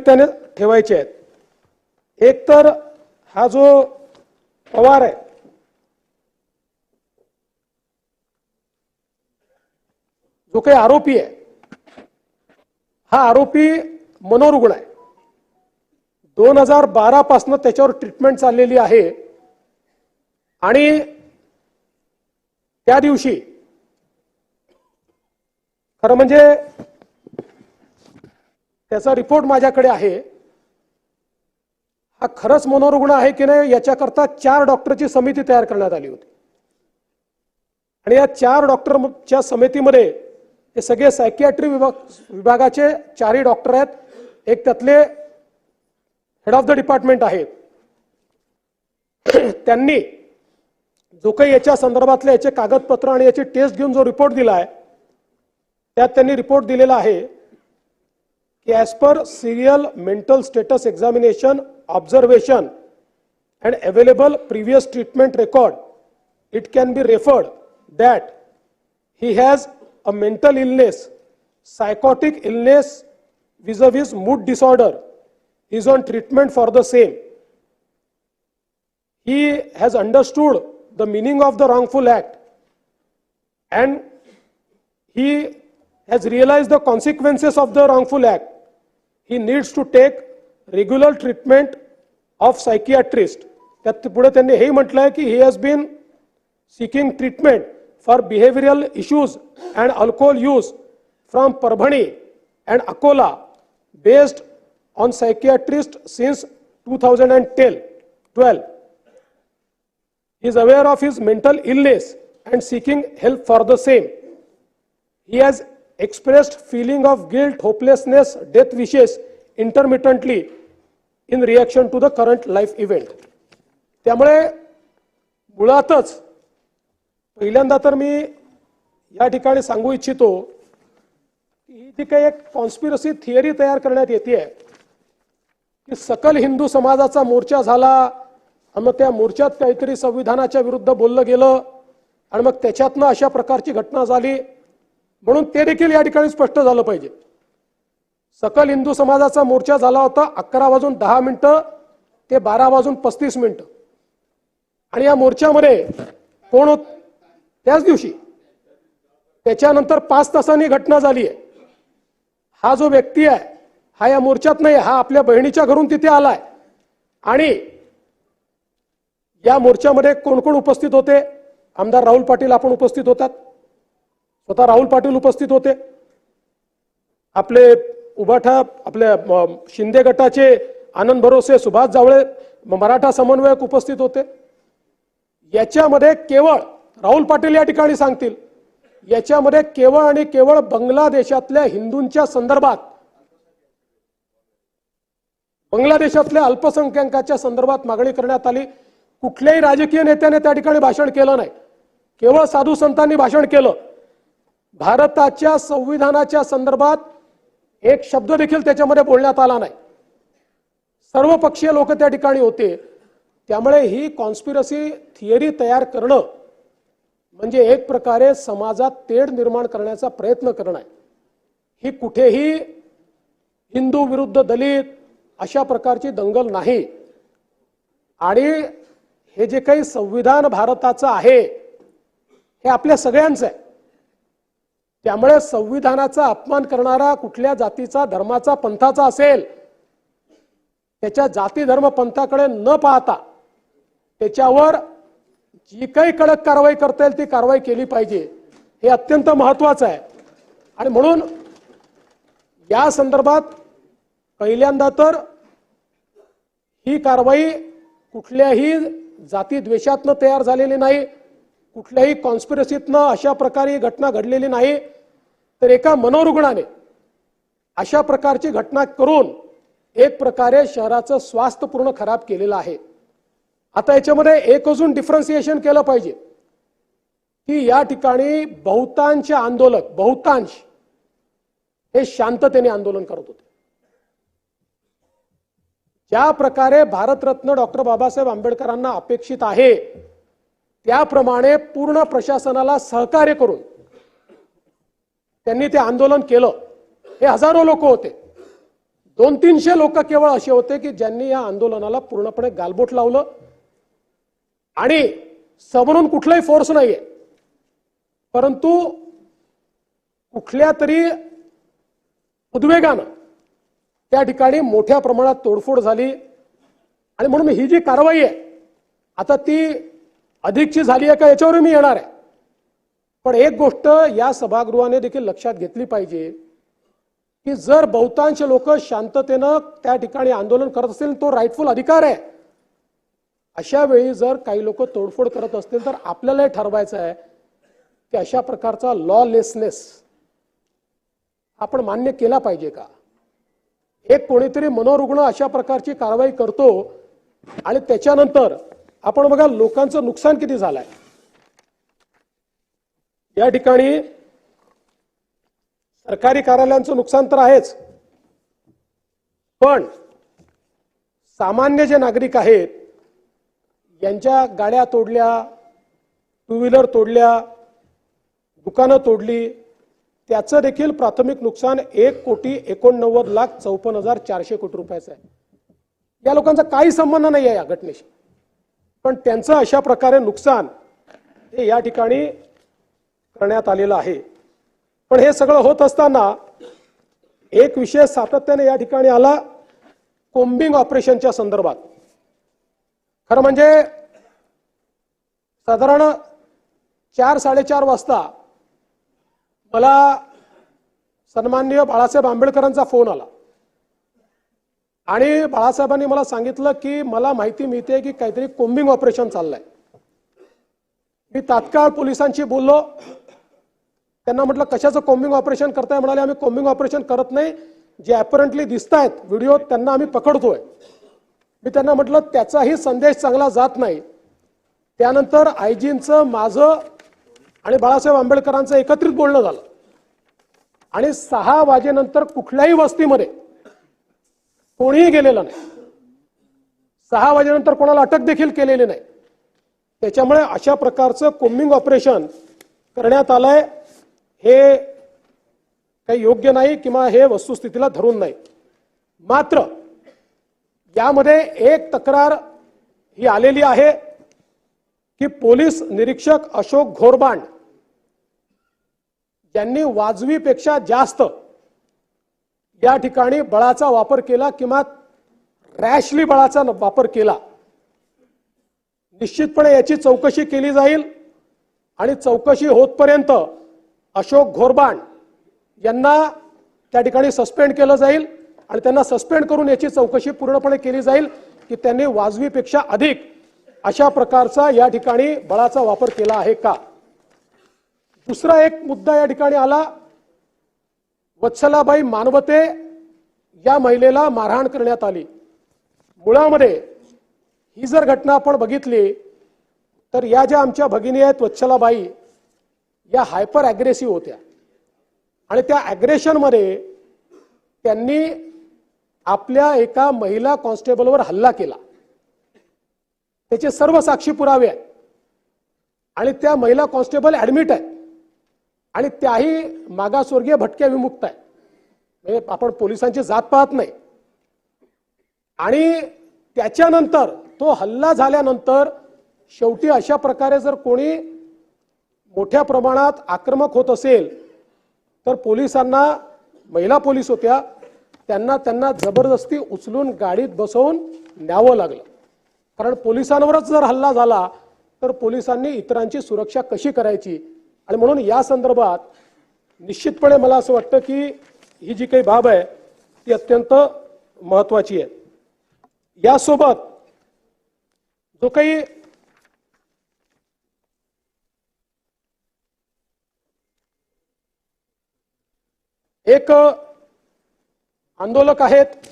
सातत्याने ठेवायचे आहेत. एक तर हा जो पवार आहे जो काही आरोपी आहे हा आरोपी मनोरुग्ण आहे. दोन हजार बारा पासनं त्याच्यावर ट्रीटमेंट चाललेली आहे. आणि त्या दिवशी खरं म्हणजे त्याचा रिपोर्ट माझ्याकडे आहे. हा खरंच मनोरुग्ण आहे की नाही याच्याकरता चार डॉक्टरची समिती तयार करण्यात आली होती. आणि या चार डॉक्टरच्या समितीमध्ये हे सगळे सायकियाट्री विभाग विभागाचे चारही डॉक्टर आहेत. एक त्यातले हेड ऑफ द डिपार्टमेंट आहेत. त्यांनी जो काही याच्या संदर्भातले याचे कागदपत्र आणि याची टेस्ट घेऊन जो रिपोर्ट दिला आहे त्यात त्यांनी रिपोर्ट दिलेला आहे. as per serial mental status examination, observation and available previous treatment record, it can be referred that he has a mental illness, psychotic illness vis-a-vis -vis mood disorder, he is on treatment for the same. He has understood the meaning of the wrongful act and he has realized the consequences of the wrongful act He needs to take regular treatment of psychiatrist. त्यात पुढे त्यांनी हेही म्हटलंय की he has been seeking treatment for behavioral issues and alcohol use from Parbhani and Akola based on psychiatrist since 2010 12 he is aware of his mental illness and seeking help for the same he has expressed feeling of guilt hopelessness death wishes intermittently in reaction to the current life event. त्यामुळे मुळातच पहिल्यांदा तर मी या ठिकाणी सांगू इच्छितो की ही जी काही एक कॉन्स्पिरसी थिअरी तयार करण्यात येते आहे की सकल हिंदू समाजाचा मोर्चा झाला आणि मग त्या मोर्चात काहीतरी संविधानाच्या विरुद्ध बोललं गेलं आणि मग त्याच्यातनं अशा प्रकारची घटना झाली. म्हणून ते देखील या ठिकाणी स्पष्ट झालं पाहिजे. सकल हिंदू समाजाचा मोर्चा झाला होता अकरा वाजून दहा मिनिटं ते बारा वाजून पस्तीस मिनिटं. आणि या मोर्चामध्ये कोण होत? त्याच दिवशी. त्याच्यानंतर पाच तासांनी घटना झाली आहे. हा जो व्यक्ती आहे हा या मोर्चात नाही हा आपल्या बहिणीच्या घरून तिथे आलाय. आणि या मोर्चामध्ये कोण कोण उपस्थित होते? आमदार राहुल पाटील आपण उपस्थित होतात. स्वतः राहुल पाटील उपस्थित होते. आपले उभाठा आपल्या शिंदे गटाचे आनंद भरोसे सुभाष जावळे मराठा समन्वयक उपस्थित होते. याच्यामध्ये केवळ राहुल पाटील या ठिकाणी सांगतील याच्यामध्ये केवळ आणि केवळ बांगलादेशातल्या हिंदूंच्या संदर्भात बांगलादेशातल्या अल्पसंख्याकाच्या संदर्भात मागणी करण्यात आली. कुठल्याही राजकीय नेत्याने त्या ठिकाणी भाषण केलं नाही. केवळ साधू संतांनी भाषण केलं. भारताच्या संविधानाच्या संदर्भात एक शब्द देखील त्याच्यामध्ये बोलण्यात आला नाही. सर्व पक्षीय लोक त्या ठिकाणी होते. त्यामुळे ही कॉन्स्पिरसी थिअरी तयार करणं म्हणजे एक प्रकारे समाजात तेढ निर्माण करण्याचा प्रयत्न करणं. आहे ही कुठेही हिंदू विरुद्ध दलित अशा प्रकारची दंगल नाही. आणि हे जे काही संविधान भारताचं आहे हे आपल्या सगळ्यांचं आहे. त्यामुळे संविधानाचा अपमान करणारा कुठल्या जातीचा धर्माचा पंथाचा असेल त्याच्या जाती धर्म पंथाकडे न पाहता त्याच्यावर जी काही कडक कारवाई करता येईल ती कारवाई केली पाहिजे. हे अत्यंत महत्वाचं आहे. आणि म्हणून या संदर्भात पहिल्यांदा तर ही कारवाई कुठल्याही जाती द्वेषातनं तयार झालेली नाही. कुठल्याही कॉन्स्पिरसीतनं अशा प्रकारे घटना घडलेली नाही तर एका मनोरुग्णाने अशा प्रकारची घटना करून एक प्रकारे शहराचं स्वास्थ्य पूर्ण खराब केलेलं आहे. आता याच्यामध्ये एक अजून डिफरन्सिएशन केलं पाहिजे की या ठिकाणी बहुतांश आंदोलक बहुतांश हे शांततेने आंदोलन करत होते. ज्या प्रकारे भारतरत्न डॉक्टर बाबासाहेब आंबेडकरांना अपेक्षित आहे त्याप्रमाणे पूर्ण प्रशासनाला सहकार्य करून त्यांनी ते आंदोलन केलं. हे हजारो लोक होते. दोन तीनशे लोक केवळ असे होते की ज्यांनी या आंदोलनाला पूर्णपणे गालबोट लावलं. आणि समोरून कुठलाही फोर्स नाहीये. परंतु कुठल्या तरी उद्वेगानं त्या ठिकाणी मोठ्या प्रमाणात तोडफोड झाली. आणि म्हणून ही जी कारवाई आहे आता ती अधिकची झाली आहे का याच्यावर मी येणार आहे. पण एक गोष्ट या सभागृहाने देखील लक्षात घेतली पाहिजे की जर बहुतांश लोक शांततेनं त्या ठिकाणी आंदोलन करत असतील तो राईटफुल अधिकार आहे. अशा वेळी जर काही लोक तोडफोड करत असतील तर आपल्यालाही ठरवायचं आहे की अशा प्रकारचा लॉलेसनेस आपण मान्य केला पाहिजे का? एक कोणीतरी मनोरुग्ण अशा प्रकारची कारवाई करतो आणि त्याच्यानंतर आपण बघा लोकांचं नुकसान किती झालंय? या ठिकाणी सरकारी कार्यालयांचं नुकसान तर आहेच. पण सामान्य जे नागरिक आहेत यांच्या गाड्या तोडल्या टू व्हीलर तोडल्या दुकानं तोडली त्याचं देखील प्राथमिक नुकसान एक कोटी एकोणनव्वद लाख चौपन्न हजार चारशे कोटी रुपयाचं आहे. या लोकांचा काही संबंध नाही आहे या घटनेशी. पण त्यांचं अशा प्रकारे नुकसान हे या ठिकाणी करण्यात आलेलं आहे. पण हे सगळं होत असताना एक विषय सातत्याने या ठिकाणी आला कोम्बिंग ऑपरेशनच्या संदर्भात. खरं म्हणजे साधारण चार साडेचार वाजता मला सन्माननीय बाळासाहेब आंबेडकरांचा फोन आला. आणि बाळासाहेबांनी मला सांगितलं की मला माहिती मिळते की काहीतरी कोम्बिंग ऑपरेशन चाललंय. मी तात्काळ पोलिसांशी बोललो. त्यांना म्हटलं कशाचं कोम्बिंग ऑपरेशन करताय? म्हणाले आम्ही कोम्बिंग ऑपरेशन करत नाही. जे ॲपरंटली दिसत आहेत व्हिडिओ त्यांना आम्ही पकडतोय. मी त्यांना म्हटलं त्याचाही संदेश चांगला जात नाही. त्यानंतर आयजींचं माझं आणि बाळासाहेब आंबेडकरांचं एकत्रित बोलणं झालं. आणि सहा वाजेनंतर कुठल्याही वस्तीमध्ये कोणीही गेलेलं नाही. सहा वाजेनंतर कोणाला अटक देखील केलेली नाही. त्याच्यामुळे अशा प्रकारचं कोम्बिंग ऑपरेशन करण्यात आलंय. हे काही योग्य नाही किंवा हे वस्तुस्थितीला धरून नाही. मात्र यामध्ये एक तक्रार ही आलेली आहे की पोलीस निरीक्षक अशोक घोरबांड यांनी वाजवीपेक्षा जास्त या ठिकाणी बळाचा वापर केला किंवा रॅशली बळाचा वापर केला. निश्चितपणे याची चौकशी केली जाईल आणि चौकशी होतपर्यंत अशोक घोरबाण यांना त्या ठिकाणी सस्पेंड केलं जाईल आणि त्यांना सस्पेंड करून याची चौकशी पूर्णपणे केली जाईल की त्यांनी वाजवीपेक्षा अधिक अशा प्रकारचा या ठिकाणी बळाचा वापर केला आहे का? दुसरा एक मुद्दा या ठिकाणी आला. वत्सलाबाई मानवते या महिलेला मारहाण करण्यात आली. मुळामध्ये ही जर घटना आपण बघितली तर या ज्या आमच्या भगिनी आहेत वत्सलाबाई या हायपर ॲग्रेसिव्ह होत्या. आणि त्या ॲग्रेशनमध्ये त्यांनी आपल्या एका महिला कॉन्स्टेबलवर हल्ला केला. त्याचे सर्व साक्षी पुरावे आहेत. आणि त्या महिला कॉन्स्टेबल ऍडमिट आहेत. आणि त्याही मागासवर्गीय भटक्या विमुक्त आहे. म्हणजे आपण पोलिसांची जात पाहत नाही. आणि त्याच्यानंतर तो हल्ला झाल्यानंतर शेवटी अशा प्रकारे जर कोणी मोठ्या प्रमाणात आक्रमक होत असेल तर पोलिसांना महिला पोलीस होत्या त्यांना त्यांना जबरदस्ती उचलून गाडीत बसवून न्यावं लागलं. कारण पोलिसांवरच जर हल्ला झाला तर पोलिसांनी इतरांची सुरक्षा कशी करायची? आणि म्हणून या संदर्भात निश्चितपणे मला असं वाटतं की ही जी काही बाब आहे ती अत्यंत महत्वाची आहे. यासोबत जो काही एक आंदोलक आहेत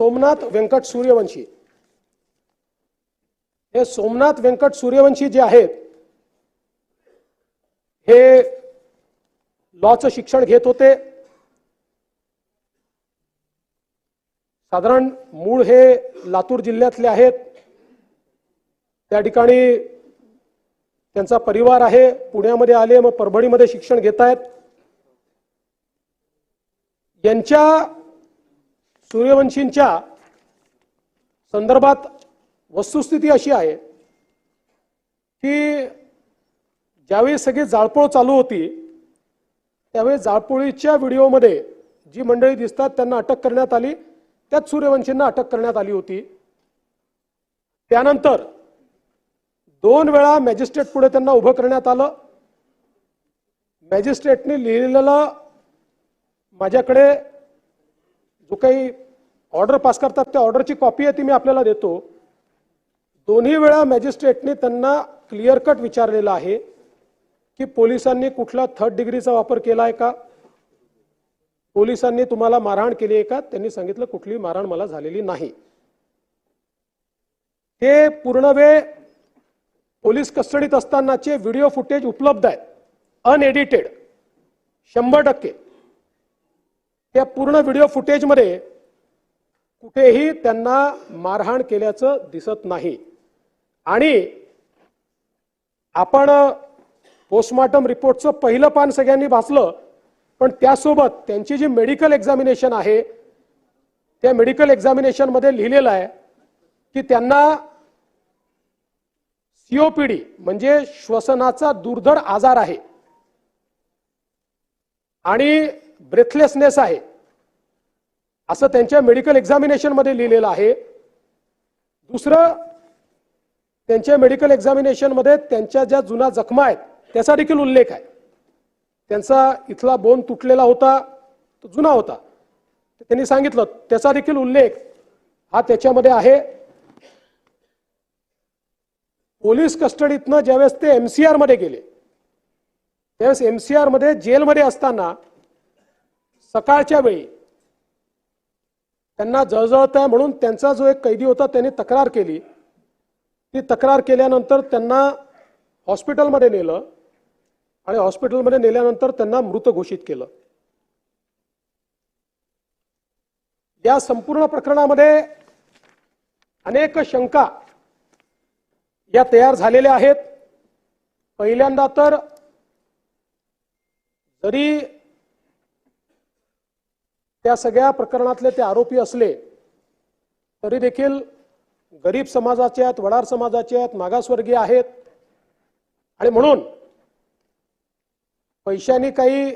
सोमनाथ व्यंकट सूर्यवंशी. हे सोमनाथ व्यंकट सूर्यवंशी जे आहेत हे लॉचं शिक्षण घेत होते. साधारण मूळ हे लातूर जिल्ह्यातले आहेत. त्या ठिकाणी त्यांचा परिवार आहे पुण्यामध्ये आले मग परभणीमध्ये शिक्षण घेत आहेत यांच्या सूर्यवंशींच्या संदर्भात वस्तुस्थिती अशी आहे की ज्यावेळी सगळी जाळपोळ चालू होती त्यावेळी जाळपोळीच्या व्हिडिओमध्ये जी मंडळी दिसतात त्यांना अटक करण्यात आली त्यात सूर्यवंशींना अटक करण्यात आली होती. त्यानंतर दोन वेळा मॅजिस्ट्रेट पुढे त्यांना उभं करण्यात आलं. मॅजिस्ट्रेटने लिहिलेलं माझ्याकडे जो काही ऑर्डर पास करतात त्या ऑर्डरची कॉपी आहे ती मी आपल्याला देतो. दोन्ही वेळा मॅजिस्ट्रेटने त्यांना क्लिअर कट विचारलेलं आहे की पोलिसांनी कुठला थर्ड डिग्रीचा वापर केला आहे का? पोलिसांनी तुम्हाला मारहाण केली आहे का? त्यांनी सांगितलं कुठली मारहाण मला झालेली नाही. ते पूर्ण वेळ पोलीस कस्टडीत असतानाचे व्हिडिओ फुटेज उपलब्ध आहेत. अनएडिटेड शंभर टक्के. त्या पूर्ण व्हिडिओ फुटेजमध्ये कुठेही त्यांना मारहाण केल्याचं दिसत नाही. आणि आपण पोस्टमॉर्टम रिपोर्टचं पहिलं पान सगळ्यांनी वाचलं पण त्यासोबत त्यांची जी मेडिकल एक्झामिनेशन आहे त्या मेडिकल एक्झामिनेशनमध्ये लिहिलेलं आहे की त्यांना सीओपीडी म्हणजे श्वसनाचा दुर्धर आजार आहे आणि ब्रेथलेसनेस आहे असं त्यांच्या मेडिकल एक्झामिनेशनमध्ये लिहिलेलं आहे. दुसरं त्यांच्या मेडिकल एक्झामिनेशनमध्ये त्यांच्या ज्या जुना जखमा आहेत त्याचा देखील उल्लेख आहे. त्यांचा इथला बोन तुटलेला होता तो जुना होता. त्यांनी सांगितलं त्याचा देखील उल्लेख हा त्याच्यामध्ये आहे. पोलीस कस्टडीतनं ज्यावेळेस ते एमसीआरमध्ये गेले त्यावेळेस एमसीआरमध्ये जेलमध्ये असताना सकाळच्या वेळी त्यांना जळजळत आहे म्हणून त्यांचा जो एक कैदी होता त्यांनी तक्रार केली. ती तक्रार केल्यानंतर त्यांना हॉस्पिटलमध्ये नेलं आणि हॉस्पिटलमध्ये नेल्यानंतर त्यांना मृत घोषित केलं. या संपूर्ण प्रकरणामध्ये अनेक शंका या तयार झालेल्या आहेत. पहिल्यांदा तर जरी त्या सगळ्या प्रकरणातले ते आरोपी असले तरी देखील गरीब समाजाचे आहेत वडार समाजाचे आहेत मागासवर्गीय आहेत. आणि म्हणून पैशाने काही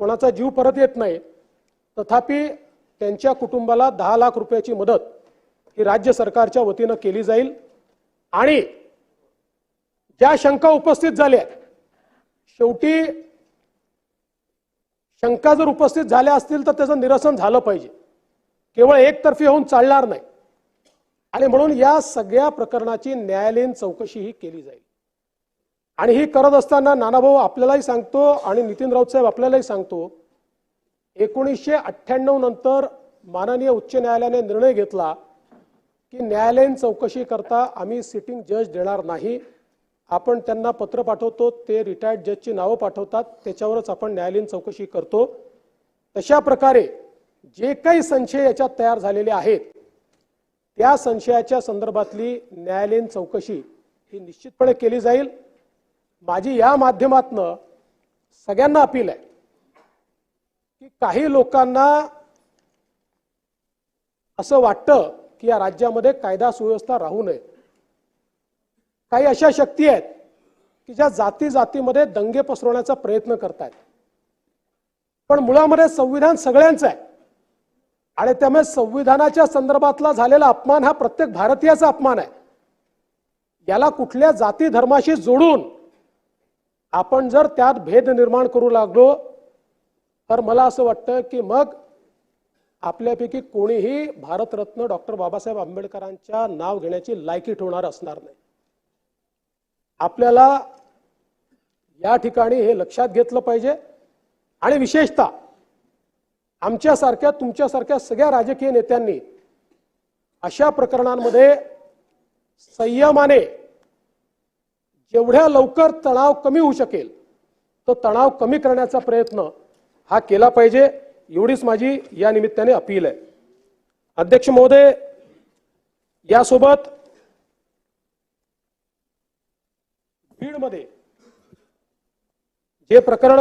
कोणाचा जीव परत येत नाही. तथापि त्यांच्या कुटुंबाला दहा लाख रुपयाची मदत ही राज्य सरकारच्या वतीनं केली जाईल. आणि ज्या शंका उपस्थित झाल्या शेवटी शंका जर उपस्थित झाल्या असतील तर त्याचं निरसन झालं पाहिजे. केवळ एकतर्फी होऊन चालणार नाही. आणि म्हणून या सगळ्या प्रकरणाची न्यायालयीन चौकशी ही केली जाईल. आणि ही करत असताना नानाभाऊ आपल्यालाही सांगतो आणि नितीन राऊत साहेब आपल्यालाही सांगतो एकोणीसशे अठ्ठ्याण्णव नंतर माननीय उच्च न्यायालयाने निर्णय घेतला की न्यायालयीन चौकशी करता आम्ही सिटिंग जज देणार नाही. आपण त्यांना पत्र पाठवतो ते रिटायर्ड जजची नावं पाठवतात त्याच्यावरच आपण न्यायालयीन चौकशी करतो. तशा प्रकारे जे काही संशय याच्यात तयार झालेले आहेत त्या संशयाच्या संदर्भातली न्यायालयीन चौकशी ही निश्चितपणे केली जाईल. माझी या माध्यमातनं सगळ्यांना अपील आहे की काही लोकांना असं वाटतं की या राज्यामध्ये कायदा सुव्यवस्था राहू नये. काही अशा शक्ती आहेत की ज्या जाती जातीमध्ये दंगे पसरवण्याचा प्रयत्न करतायत. पण मुळामध्ये संविधान सगळ्यांचं आहे. आणि त्यामुळे संविधानाच्या संदर्भातला झालेला अपमान हा प्रत्येक भारतीयाचा अपमान आहे. याला कुठल्या जाती धर्माशी जोडून आपण जर त्यात भेद निर्माण करू लागलो तर मला असं वाटतं की मग आपल्यापैकी कोणीही भारतरत्न डॉक्टर बाबासाहेब आंबेडकरांच्या नाव घेण्याची लायकी ठेवणार असणार नाही. आपल्याला या ठिकाणी हे लक्षात घेतलं पाहिजे आणि विशेषतः आमच्यासारख्या तुमच्यासारख्या सगळ्या राजकीय नेत्यांनी अशा प्रकरणांमध्ये संयमाने जेवढ्या लवकर तणाव कमी होऊ शकेल तो तणाव कमी करण्याचा प्रयत्न हा केला पाहिजे एवढीच माझी या निमित्ताने अपील आहे. अध्यक्ष महोदय यासोबत बीडमध्ये जे प्रकरण